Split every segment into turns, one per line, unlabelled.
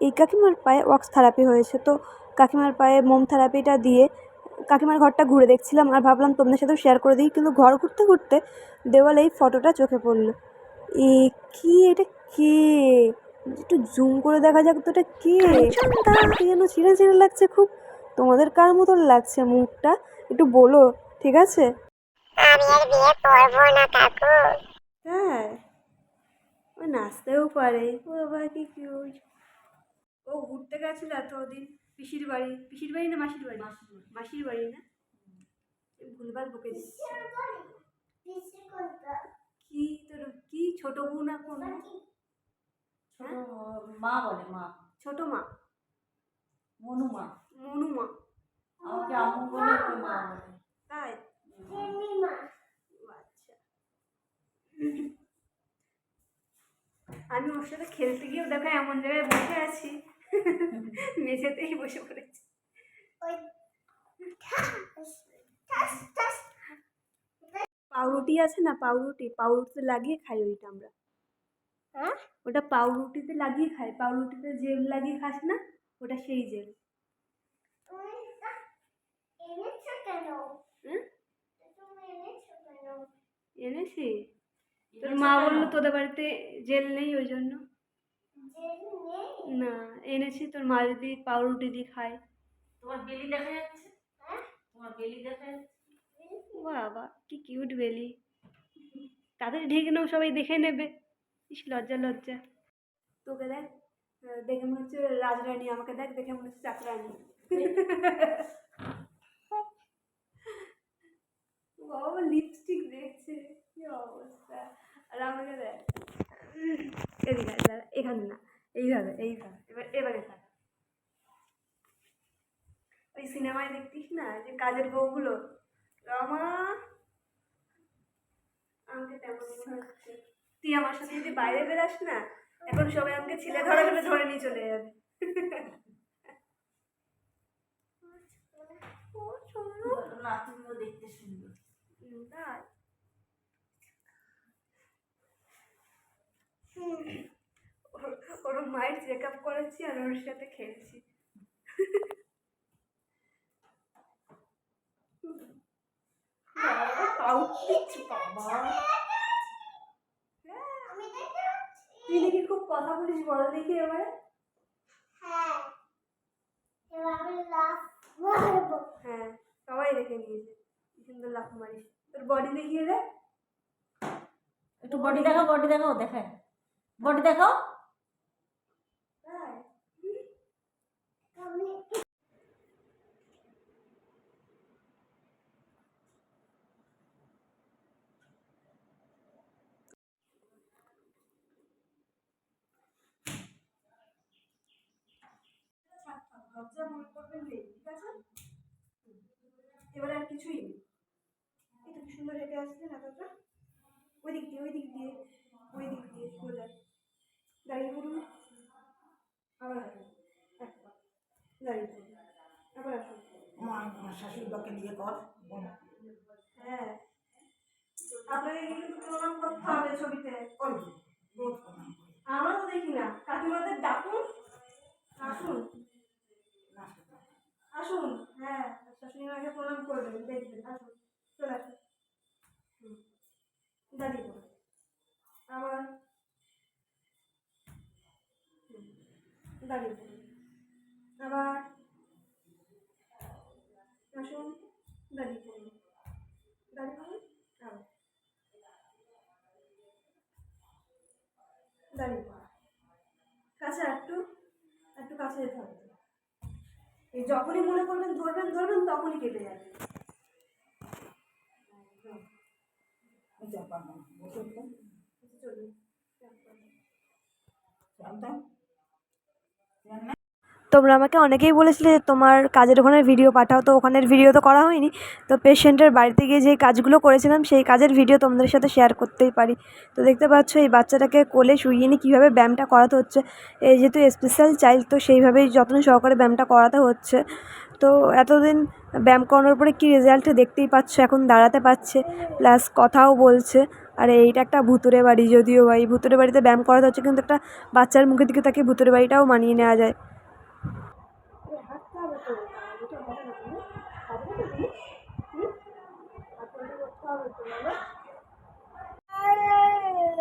এই কাকিমার পায়ে ওয়াক্স থেরাপি হয়েছে। তো কাকিমার পায়ে মোম থেরাপিটা দিয়ে কাকিমার ঘরটা ঘুরে দেখছিলাম আর ভাবলাম তোমাদের সাথেও শেয়ার করে দিই। কিন্তু ঘর ঘুরতে ঘুরতে দেওয়ালে এই ফটোটা চোখে পড়ল। এ কি? এটা কে? একটু জুম করে দেখা যাক তো এটা কে? যেন ছিঁড়ে ছিঁড়ে লাগছে খুব। তোমাদের কার মতন লাগছে মুখটা? একটু বলো ঠিক আছে?
আমি আর বিয়ে করব না কাকু।
হ্যাঁ। ও নাচতেও পারে। ও বাবা কি কিউট ও ঘুরতে গেছিল এতদিন পিসির বাড়ি পিসির বাড়ি না মাসির বাড়ি? মাসির বাড়ি। না? ভুলভাল বকে কি তোর কি ছোট বউ না কোন
মা বলে মা।
ছোট মা।
মনু মা।
মনু
আমাকে আম্মু বলে মা বলে।
তাই? আচ্ছা। আমি ওর সাথে খেলতে গিয়েও দেখো এমন জায়গায় বসে আছি। মেঝেতেই বসে পড়েছি। পাউরুটি আছে না পাউরুটি? পাউরুটিতে লাগিয়ে খাই ওইটা আমরা।
হ্যাঁ?
ওটা পাউরুটিতে লাগিয়ে খাই। পাউরুটিতে জেল লাগিয়ে খাস না ওটা সেই জেল। হ্যাঁ?
এনেছি
তোর মা বলল তোদের বাড়িতে জেল নেই ওই জন্য।
জেল নেই?
না এনেছি তোর মা যদি পাউরুটি দিয়ে খায়
তোমার বেলি দেখা যাচ্ছে?
হ্যাঁ?
তোমার বেলি দেখা যাচ্ছে?
বাবা কি কিউট বেলি। তাদের ঢেকে নাও সবাই দেখে নেবে। ইস লজ্জা লজ্জা। তোকে দেখ দেখে মনে হচ্ছে রাজরানী আমাকে দেখ দেখে মনে হচ্ছে চাকরানী। বাবা লিপস্টিক দেখছে কি অবস্থা। আর আমাকে দেখ এদিকে এখানে না। এইভাবে এইভাবে এবার এবারে থাক ওই সিনেমায় দেখতিস না যে কাজের বউগুলো রমা আমাকে তেমন হচ্ছে। তুই আমার সাথে যদি বাইরে বেরাস না এখন সবাই আমাকে ছেলে ধরা ভেবে ধরে নিয়ে চলে যাবে।
দেখতে সুন্দর
তাই ওর- ওর মায়ের চেক আপ করেছি আর ওর সাথে খেলছি। তুই দেখি খুব কথা বলিস, বল দেখি এবারে।
হ্যাঁ
হ্যাঁ সবাই দেখে নিয়েছে। কি সুন্দর লাফ মারিস। তোর বডি দেখিয়ে দে।
একটু বডি দেখাও বডি দেখাও, দেখায়। বডি দেখাও
তাই
আমি
লজ্জা মনে করবেন নেই ঠিক আছে? এবারে আর কিছুই নেই এটা কি সুন্দর হেঁটে আসলেন এতটা ওই দিক দিয়ে ওই দিক দিয়ে ওই দিক দিয়ে সোজা দাঁড়িয়ে পড়ুন আবার আসুন দাঁড়িয়ে পড়ুন আবার আসুন।
মা আমার শাশুড়ি বাকে নিয়ে কর
হ্যাঁ। আপনাকে কিন্তু প্রণাম করতে হবে ছবিতে।
করবি রোজ প্রণাম করি।
দেখি না। কাকিমাদের ডাকুন। আসুন
নাচতে
আসুন হ্যাঁ শাশুড়ি মাকে প্রণাম করবেন দেখবেন আসুন চলে আসুন আবার, হুম। দাঁড়িয়ে আবার আসুন দাঁড়িয়ে পড়ুন দাঁড়িয়ে দাঁড়িয়ে কাছে একটু একটু কাছে যেতে হবে। যখনই মনে করবেন ধরবেন ধরবেন তখনই কেটে যাবে।
আমি চাপ পারব না বসে উঠলাম
চলুন
জানতাম জান
তোমরা আমাকে অনেকেই বলেছিলে যে তোমার কাজের ওখানের ভিডিও পাঠাও, তো ওখানের ভিডিও তো করা হয়নি। তো পেশেন্টের বাড়িতে গিয়ে যেই কাজগুলো করেছিলাম, সেই কাজের ভিডিও তোমাদের সাথে শেয়ার করতেই পারি। তো দেখতে পাচ্ছ, এই বাচ্চাটাকে কোলে শুইয়ে নিয়ে কীভাবে ব্যায়ামটা করাতে হচ্ছে। এই যেহেতু স্পেশাল চাইল্ড তো সেইভাবেই যত্ন সহকারে ব্যায়ামটা করাতে হচ্ছে। তো এতদিন ব্যায়াম করানোর পরে কী রেজাল্ট দেখতেই পাচ্ছ, এখন দাঁড়াতে পারছে। প্লাস কথাও বলছে। আর, এইটা একটা ভুতুরে বাড়ি, যদিও এই ভুতুরে বাড়িতে ব্যায়াম করাতে হচ্ছে, কিন্তু একটা বাচ্চার মুখের দিকে তাকে ভুতুরে বাড়িটাও মানিয়ে নেওয়া যায়।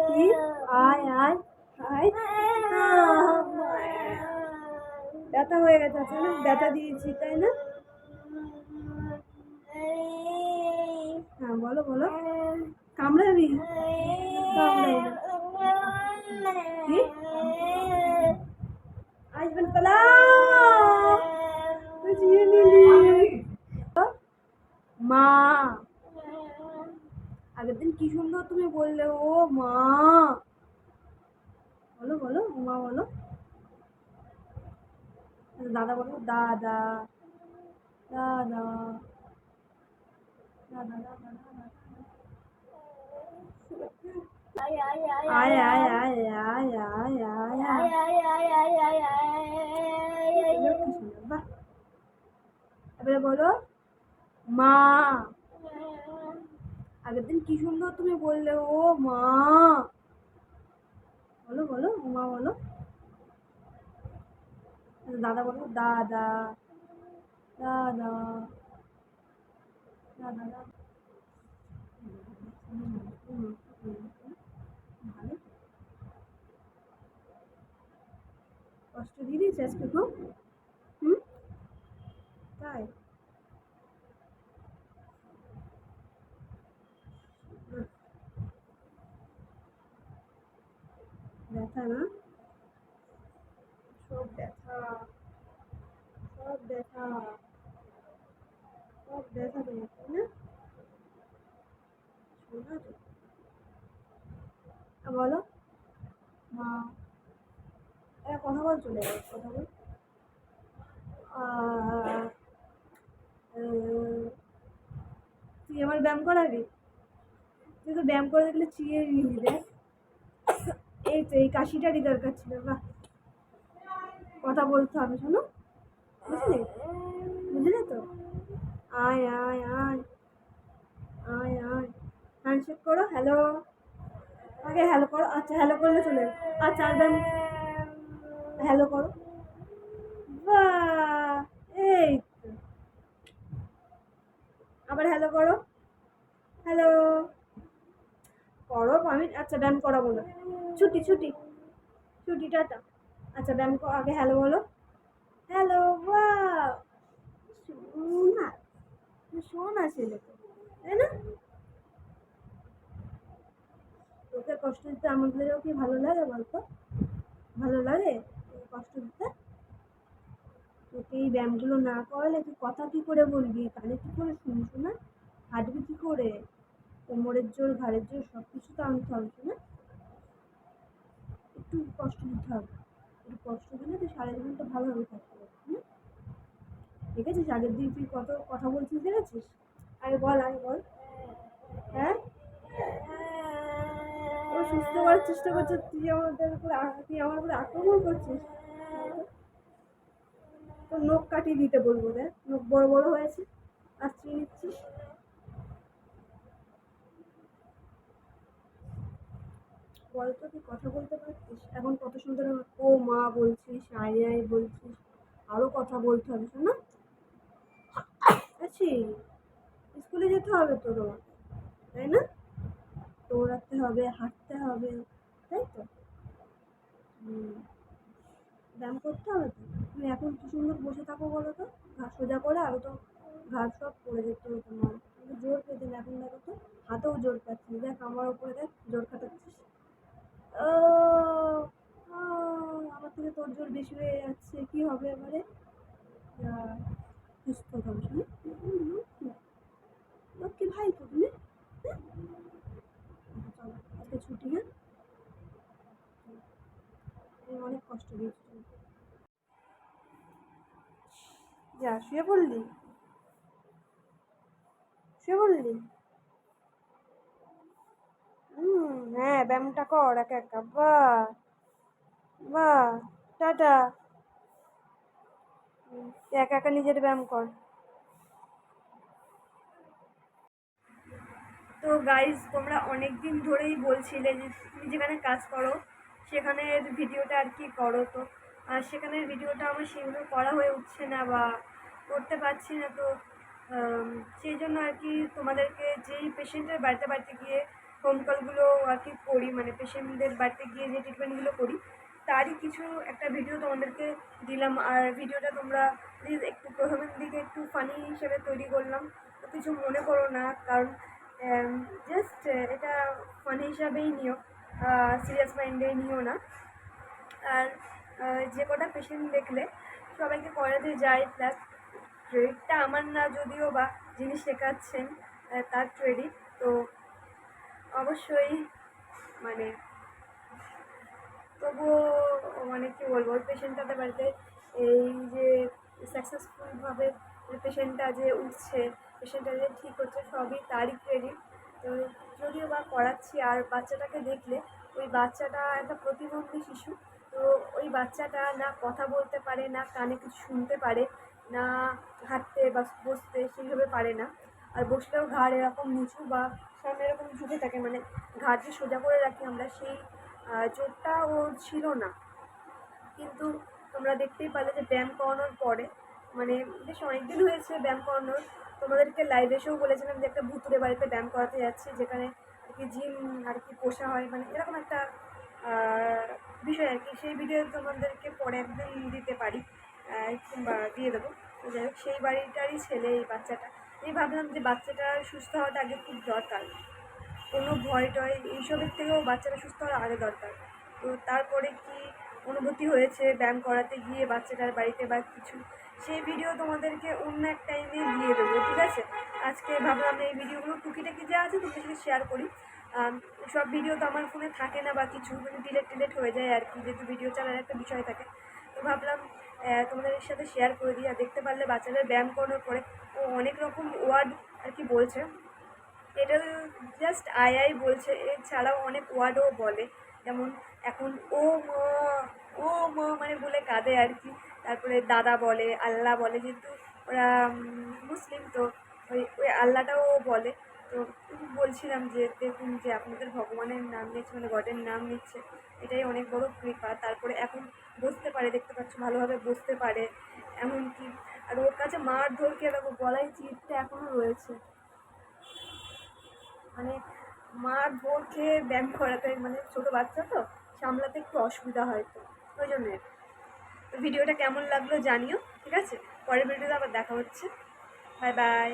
কি? আয় আয় আয়। ব্যথা হয়ে গেছে আছে না? ব্যথা দিয়েছি তাই না? হ্যাঁ বলো বলো। কামড়াবি? কামড়াবি। কি? আসবেন পালা মা। আগের দিন কি সুন্দর তুমি বললে ও মা বলো বলো মা বলো দাদা বলো দাদা দাদা দাদা দাদা আয় আয় আয় আয় আগের দিন কি সুন্দর তুমি বললে, ও মা। বলো বলো মা বলো। দাদা বলো, দাদা দাদা দাদা দাদা। কষ্ট দিয়ে দিয়েছে আজকে খুব হুম তাই হুম। ব্যথা না সব ব্যথা সব ব্যথা সব তোমার তাই না বলো। মা এরা কথা বল, চলে যাবে কথা বল। তুই আমার ব্যায়াম করাবি? তুই তো ব্যায়াম করে দেখলে চিয়ে নিলি দেখ। এই তো, এই কাশিটারই দরকার ছিল, বাহ। কথা বলতে হবে, শোনো। বুঝলি? বুঝলে তো? আয় আয় আয়। আয় আয়। হ্যান্ডশেক করো হ্যালো আগে হ্যালো করো আচ্ছা হ্যালো করলে চলে আচ্ছা আর হ্যালো করো। বাহ, এই আবার হ্যালো করো। হ্যালো করো আমি আচ্ছা ব্যায়াম করাবো না ছুটি ছুটি। ছুটি, টাটা। আচ্ছা ব্যায়াম আগে হ্যালো বলো। হ্যালো বাহ শোনা শোনা ছেলে তাই না? তোকে কষ্ট দিতে আমাদেরও কি ভালো লাগে বলতো? ভালো লাগে কষ্ট দিতে? তোকে এই ব্যায়ামগুলো না করালে তুই কথা কী করে বলবি? কানে কী করে শুনছ না হাঁটবি কী করে? কোমরের জোর, ঘাড়ের জোর সব কিছু তো আনতে হবে না একটু কষ্ট দিতে হবে। একটু কষ্ট দিলে তুই সারা জীবনটা ভালোভাবে থাকতে পারবি ঠিক আছে? আগের দিন তুই কত কথা বলছিস দেখেছিস আগে বল আগে বল। হ্যাঁ? ও সুস্থ করার চেষ্টা করছে, তুই আমাদের উপরে তুই আমার উপরে আক্রমণ করছিস? তোর নখ কাটিয়ে দিতে বলব, দেখ। নখ বড় বড় হয়েছে। আশ্রিয়ে নিচ্ছিস? বল তো, তুই কথা বলতে পারছিস এখন কত সুন্দর ও মা বলছিস, আয় আয় বলছিস। আরও কথা বলতে হবে, শোনো আছি। স্কুলে যেতে হবে তো তোমাকে, তাই না? দৌড়াতে হবে, হাঁটতে হবে, তাই তো? ব্যায়াম করতে হবে তো? তুমি এখন কি সুন্দর বসে থাকো বলো তো? ঘাড় সোজা করে আগে তো ঘাড় সব পড়ে যেত তোমার। জোর পেতেন এখন দেখো তো, হাতেও জোর পাচ্ছিস দেখ আমার উপরে দেখ, জোর খাটাচ্ছিস। আমার থেকে তোর জোর বেশি হয়ে যাচ্ছে। কি হবে এবারে? সুস্থ ভাই তো তুমি হ্যাঁ? চলো, আজকে ছুটি হ্যাঁ? অনেক কষ্ট দিয়েছি যা, শুয়ে পড়লি? শুয়ে পড়লি? হ্যাঁ ব্যায়ামটা কর, একা একা। বাহ বাহ, টাটা। একা একা নিজের ব্যায়াম কর। তো গাইজ তোমরা অনেক দিন ধরেই বলছিলে যে তুমি যেখানে কাজ করো সেখানের ভিডিওটা আর কি করো তো? আর সেখানের ভিডিওটা আমার সেগুলো করা হয়ে উঠছে না বা করতে পারছি না তো সেই জন্য আর কি তোমাদেরকে যেই পেশেন্টের বাড়িতে বাড়িতে গিয়ে ফোন কলগুলো আর কি করি মানে পেশেন্টদের বাড়িতে গিয়ে যে ট্রিটমেন্টগুলো করি তারই কিছু একটা ভিডিও তোমাদেরকে দিলাম। আর ভিডিওটা তোমরা প্লিজ একটু প্রথমের দিকে একটু ফানি হিসেবে তৈরি করলাম। তো কিছু মনে করো না, কারণ জাস্ট এটা ফানি হিসাবেই নিও সিরিয়াস মাইন্ডে নিও না। আর যে কটা পেশেন্ট দেখলে সবাইকে করাতে যায় প্লাস ক্রেডিটটা আমার না যদিও বা যিনি শেখাচ্ছেন তার ক্রেডিট তো অবশ্যই মানে তবুও মানে কী বলব, ওই পেশেন্টটাদের বাড়িতে এই যে সাকসেসফুলভাবে পেশেন্টটা যে উঠছে, পেশেন্টটা যে ঠিক হচ্ছে, সবই তারই ক্রেডিট তো যদিও বা করাচ্ছি আর বাচ্চাটাকে দেখলে, ওই বাচ্চাটা একটা প্রতিবন্ধী শিশু, তো ওই বাচ্চাটা না কথা বলতে পারে, না কানে কিছু শুনতে পারে, না হাঁটতে বা বসতে সেইভাবে পারে না। আর বসলেও ঘাড় এরকম নিচু বা সামনে এরকম ঝুঁকে থাকে মানে ঘাড় যে সোজা করে রাখি আমরা, সেই জোরটা ওর ছিল না। কিন্তু তোমরা দেখতেই পারলে যে ব্যায়াম করানোর পরে মানে বেশ অনেকদিন হয়েছে ব্যায়াম করানোর, তোমাদেরকে লাইভ এসেও বলেছিলাম যে একটা ভুতুরে বাড়িতে ব্যায়াম করাতে যাচ্ছি, যেখানে আর কি জিম আর কি পোষা হয় মানে এরকম একটা বিষয় আর কি। সেই ভিডিও তোমাদেরকে পরে একদিন দিতে পারি কিংবা দিয়ে দেবো। যাই হোক, সেই বাড়িটারই ছেলে, এই বাচ্চাটা। আমি ভাবলাম যে বাচ্চাটা সুস্থ হওয়াটা আগে খুব দরকার। কোনো ভয় টয় এইসবের থেকেও বাচ্চাটা সুস্থ হওয়ার আগে দরকার। তো তারপরে কি অনুভূতি হয়েছে ব্যায়াম করাতে গিয়ে বাচ্চাটার বাড়িতে বা কিছু? সেই ভিডিও তোমাদেরকে অন্য এক টাইমে দিয়ে দেবো, ঠিক আছে? আজকে ভাবলাম এই ভিডিওগুলো টুকিটাকি যা আছে তোমাদের সাথে শেয়ার করি। সব ভিডিও তো আমার ফোনে থাকে না বা কিছু মানে ডিলেট টিলেট হয়ে যায় আর কি, যেহেতু ভিডিও চালার একটা বিষয় থাকে। তো ভাবলাম তোমাদের সাথে শেয়ার করে দিই। আর দেখতে পারলে বাচ্চাদের ব্যায়াম করানোর পরে ও অনেক রকম ওয়ার্ড আর কি বলছে। এটা জাস্ট আই আই বলছে, এছাড়াও অনেক ওয়ার্ডও বলে। যেমন এখন ও ম ও ম মানে বলে কাঁদে আর কি। তারপরে দাদা বলে আল্লাহ বলে, যেহেতু ওরা মুসলিম তো, ওই ওই আল্লাহটাও বলে। তো বলছিলাম যে, দেখুন যে আপনাদের ভগবানের নাম নিচ্ছে মানে গডের নাম নিচ্ছে, এটাই অনেক বড় কৃপা। তারপরে এখন বসতে পারে, দেখতে পাচ্ছ, ভালোভাবে বসতে পারে, এমনকি আর ওর কাছে মার ধরকে এরকম গলায় চিপটা এখনও রয়েছে। মানে মার বোন খেয়ে ব্যায়াম করাতে মানে ছোটো বাচ্চা তো, সামলাতে একটু অসুবিধা হয় তো, ওই জন্যে। ভিডিওটা কেমন লাগল জানিও, ঠিক আছে? পরের ভিডিওতে আবার দেখা হচ্ছে। Bye bye.